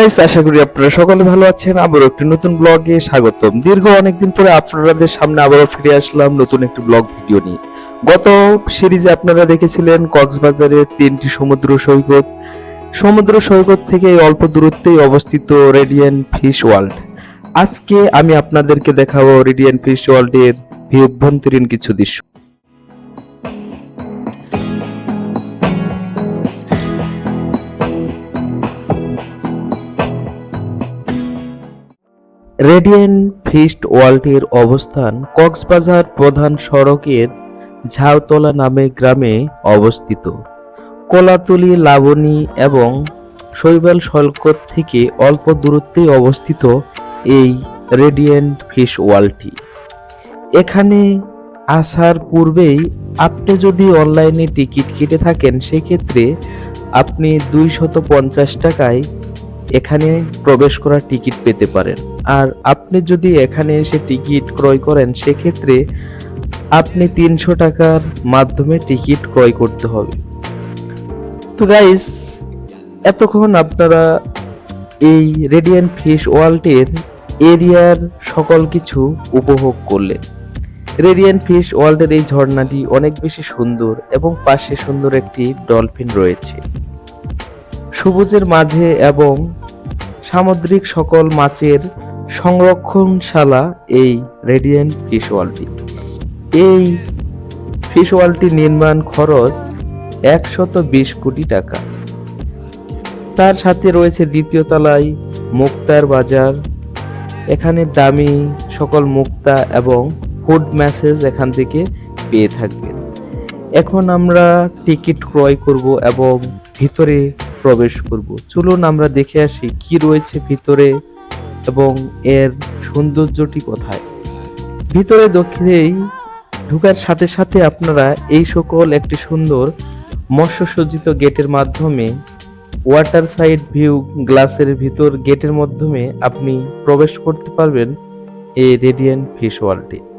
Guys আশা করি আপনারা সকলে ভালো আছেন। আবার একটি নতুন ব্লগে স্বাগতম। দীর্ঘ অনেকদিন পরে আপনাদের সামনে আবারও ফিরে আসলাম নতুন একটি ব্লগ ভিডিও নিয়ে। গত সিরিজে আপনারা দেখেছিলেন কক্সবাজারের তিনটি সমুদ্র সৈকত। সমুদ্র সৈকত থেকে অল্প দূরত্বেই অবস্থিত রেডিয়ান ফিশ ওয়ার্ল্ড আজকে আমি আপনাদেরকে দেখাবো রেডিয়ান ফিশ ওয়ার্ল্ডের অভ্যন্তরীণ কিছু দৃশ্য। রেডিয়েন্ট ফিস্ট ওয়ার্ল্ডের অবস্থান কক্সবাজার প্রধান সড়কের ঝাউতলা নামে গ্রামে অবস্থিত। কলাতলি, লাবণী এবং শৈবাল সৈকত থেকে অল্প দূরত্বে অবস্থিত এই রেডিয়েন্ট ফিশ ওয়ার্ল্ডটি। এখানে আসার পূর্বেই আপনি যদি অনলাইনে টিকিট কেটে থাকেন, সেক্ষেত্রে আপনি দুইশত পঞ্চাশ টাকায় এখানে প্রবেশ করার টিকিট পেতে পারেন। আর আপনি যদি এখানে এসে টিকিট ক্রয় করেন, সেক্ষেত্রে আপনি তিনশো টাকার মাধ্যমে টিকিট ক্রয় করতে হবে। তো গাইস এতক্ষণ আপনারা এই রেডিয়ান ফিশ ওয়ার্ল্ডের এরিয়ার সকল কিছু উপভোগ করলেন। রেডিয়ান ফিশ ওয়ার্ল্ডের এই ঝর্ণাটি অনেক বেশি সুন্দর এবং পাশে সুন্দর একটি ডলফিন রয়েছে। সবুজের মাঝে এবং সামুদ্রিক সকল মাছের সংরক্ষণশালা এই রেডিয়েন্ট ফিশ ওয়ালটি এই ফিশ ওয়ালটি নির্মাণ খরচ একশত বিশ কোটি টাকা। তার সাথে রয়েছে দ্বিতীয় তলায় মুক্তার বাজার। এখানে দামি সকল মুক্তা এবং ফুড ম্যাসেজ এখান থেকে পেয়ে থাকবেন। এখন আমরা টিকিট ক্রয় করব এবং ভিতরে প্রবেশ করব। চলুন আমরা দেখে আসি কি রয়েছে ভিতরে। এবং এর সৌন্দর্যটি কোথায়? ভিতরে দক্ষিণেই ঢুকার সাথে সাথে আপনারা এই সকল একটি সুন্দর মৎস্যসজ্জিত গেটের মাধ্যমে ওয়াটার সাইড ভিউ গ্লাসের ভিতর গেটের মাধ্যমে আপনি প্রবেশ করতে পারবেন এই রেডিয়েন্ট ফিশ ওয়ার্ল্ডে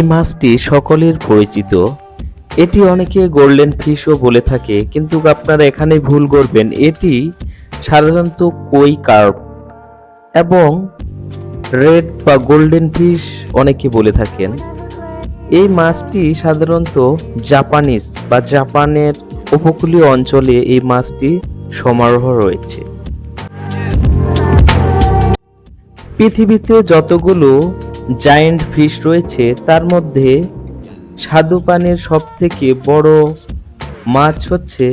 এই মাছটি সকলের পরিচিত। এটি অনেকে গোল্ডেন ফিশও বলে থাকে, কিন্তু আপনারা এখানে ভুল করবেন। এটি সাধারণত কই কার্প এবং রেড বা গোল্ডেন ফিশ অনেকে বলে থাকেন। এই মাছটি সাধারণত জাপানিজ বা জাপানের উপকূলীয় অঞ্চলে এই মাছটি সমারোহ রয়েছে। পৃথিবীতে যতগুলো জায়েন্ট ফিশ রয়েছে, তার মধ্যে স্বাদু পানির সব থেকে বড় মাছ হচ্ছে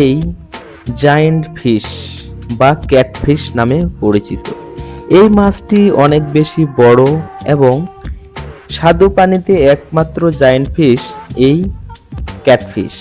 এই জায়েন্ট ফিশ বা ক্যাটফিশ নামে পরিচিত। এই মাছটি অনেক বেশি বড় এবং স্বাদু পানিতে একমাত্র জায়েন্ট ফিশ এই ক্যাটফিশ।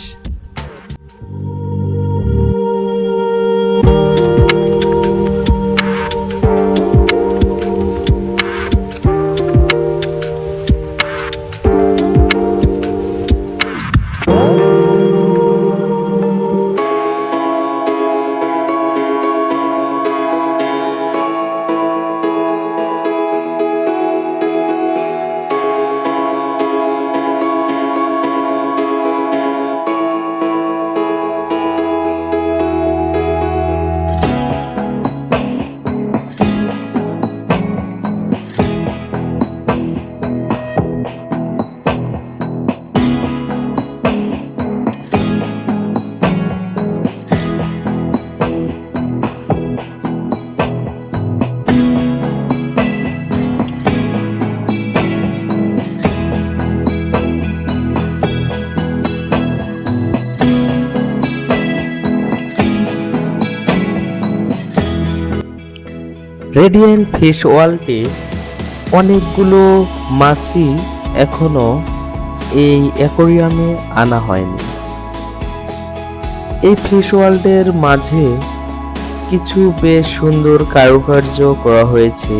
রেডিয়েন্ট ফিশ ওয়ার্ল্ডে অনেকগুলো মাছই এখনও এই অ্যাকোরিয়ামে আনা হয়নি। এই ফিশ ওয়ার্ল্ডের মাঝে কিছু বেশ সুন্দর কারুকার্য করা হয়েছে,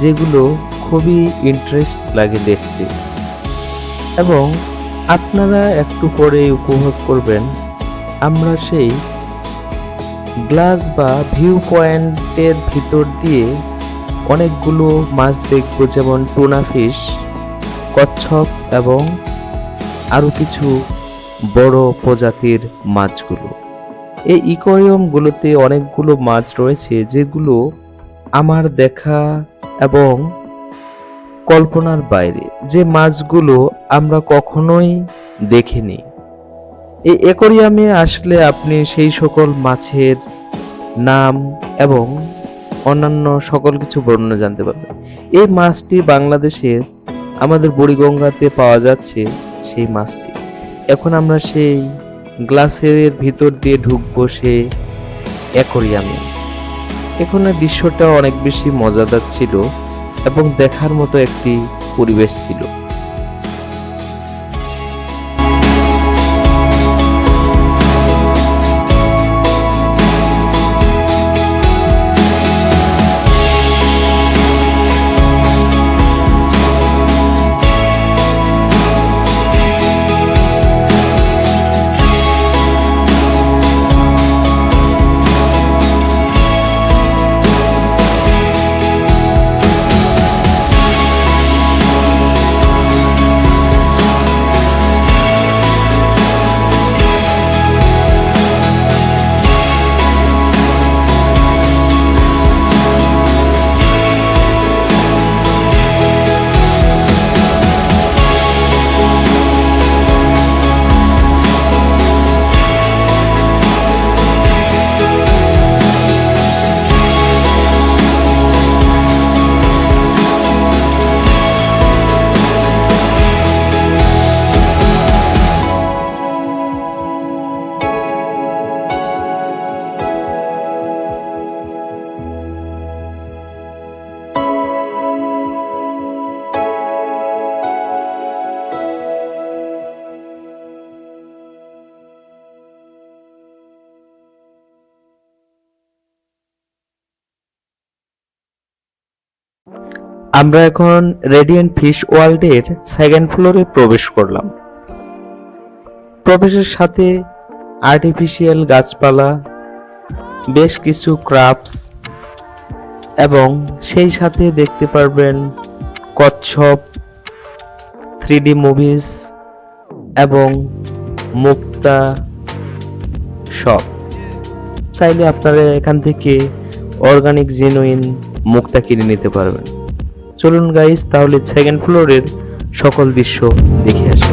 যেগুলো খুবই ইন্টারেস্ট লাগে দেখতে। এবং আপনারা একটু পরে উপভোগ করবেন, আমরা সেই গ্লাস বা ভিউ পয়েন্টের ভিতর দিয়ে অনেকগুলো মাছ দেখব, যেমন টুনা ফিশ, কচ্ছপ এবং আরও কিছু বড় প্রজাতির মাছগুলো। এই ইকোরিয়ামগুলোতে অনেকগুলো মাছ রয়েছে, যেগুলো আমার দেখা এবং কল্পনার বাইরে। যে মাছগুলো আমরা কখনোই দেখিনি। এই অ্যাকোরিয়ামে আসলে আপনি সেই সকল মাছের নাম এবং অন্যান্য সকল কিছু বর্ণনা জানতে পারবেন। এই মাছটি বাংলাদেশের আমাদের বুড়িগঙ্গাতে পাওয়া যাচ্ছে সেই মাছটি। এখন আমরা সেই গ্লাসের ভিতর দিয়ে ঢুকবো সে অ্যাকোরিয়ামে। এখানে দৃশ্যটা অনেক বেশি মজাদার ছিল এবং দেখার মতো একটি পরিবেশ ছিল। আমরা এখন রেডিয়েন্ট ফিশ ওয়ার্ল্ডের সেকেন্ড ফ্লোরে প্রবেশ করলাম। প্রবেশের সাথে আর্টিফিশিয়াল গাছপালা, বেশ কিছু ক্রাফটস এবং সেই সাথে দেখতে পারবেন কচ্ছপ থ্রি মুভিস এবং মুক্তা সব চাইলে আপনারা এখান থেকে অর্গানিক জেনুইন মুক্তা কিনে নিতে পারবেন। চলুন গাইস তাহলে সেকেন্ড ফ্লোরের সকল দৃশ্য দেখে আসি।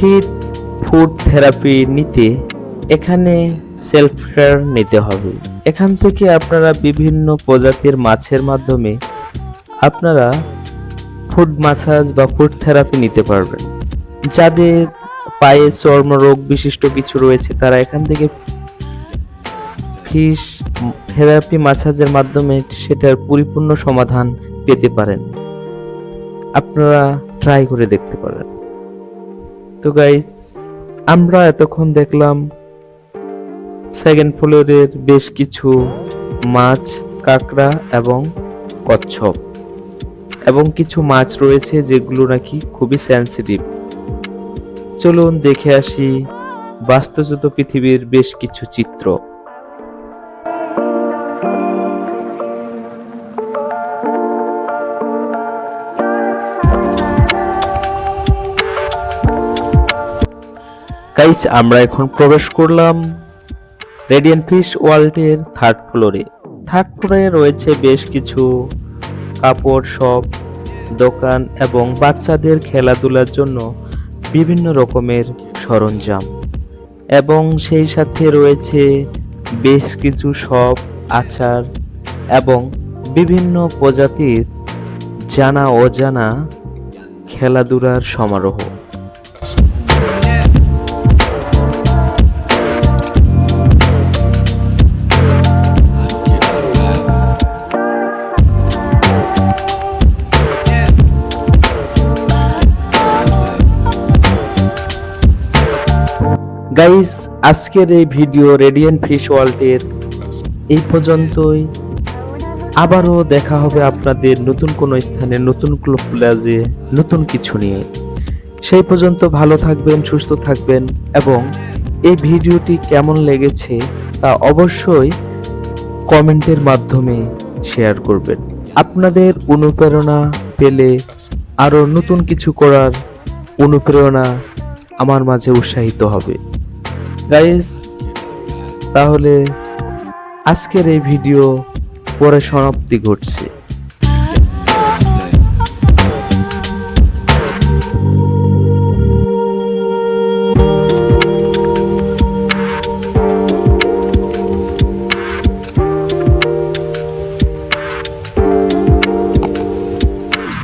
ফিট ফুড থেরাপি নিতে এখানে সেলফ কেয়ার নিতে হবে। এখান থেকে আপনারা বিভিন্ন প্রজাতির মাছের মাধ্যমে আপনারা ফুড মাসাজ বা ফুড থেরাপি নিতে পারবেন। যাদের পায়ে চর্মরোগ বিশিষ্ট কিছু রয়েছে, তারা এখান থেকে ফিশ থেরাপি মাসাজের মাধ্যমে সেটার পরিপূর্ণ সমাধান পেতে পারেন। আপনারা ট্রাই করে দেখতে পারেন। তো গাইস আমরা এতক্ষণ দেখলাম সেকেন্ড ফ্লোরের বেশ কিছু মাছ, কাঁকড়া এবং কচ্ছপ এবং কিছু মাছ রয়েছে যেগুলো নাকি খুবই সেন্সিটিভ চলুন দেখে আসি বাস্তুচ্যুত পৃথিবীর বেশ কিছু চিত্র। গাইস আমরা এখন প্রবেশ করলাম রেডিয়েন্ট ফিশ ওয়ার্ল্ডের থার্ড ফ্লোরে থার্ড ফ্লোরে রয়েছে বেশ কিছু কাপড় শপ দোকান এবং বাচ্চাদের খেলাধুলার জন্য বিভিন্ন রকমের সরঞ্জাম। এবং সেই সাথে রয়েছে বেশ কিছু শপ আচার এবং বিভিন্ন প্রজাতির জানা অজানা খেলাধুলার সমারোহ। গাইস আজকের এই ভিডিও রেডিয়েন্ট ফিশ ওয়ার্ল্ডের এই পর্যন্তই। আবারও দেখা হবে আপনাদের নতুন কোনো স্থানে, নতুন ক্লাব প্লাজে নতুন কিছু নিয়ে। সেই পর্যন্ত ভালো থাকবেন, সুস্থ থাকবেন এবং এই ভিডিওটি কেমন লেগেছে তা অবশ্যই কমেন্টের মাধ্যমে শেয়ার করবেন। আপনাদের অনুপ্রেরণা পেলে আরও নতুন কিছু করার অনুপ্রেরণা আমার মাঝে উৎসাহিত হবে। গাইস তাহলে আজকের এই ভিডিও পরে সমাপ্তি ঘটছে।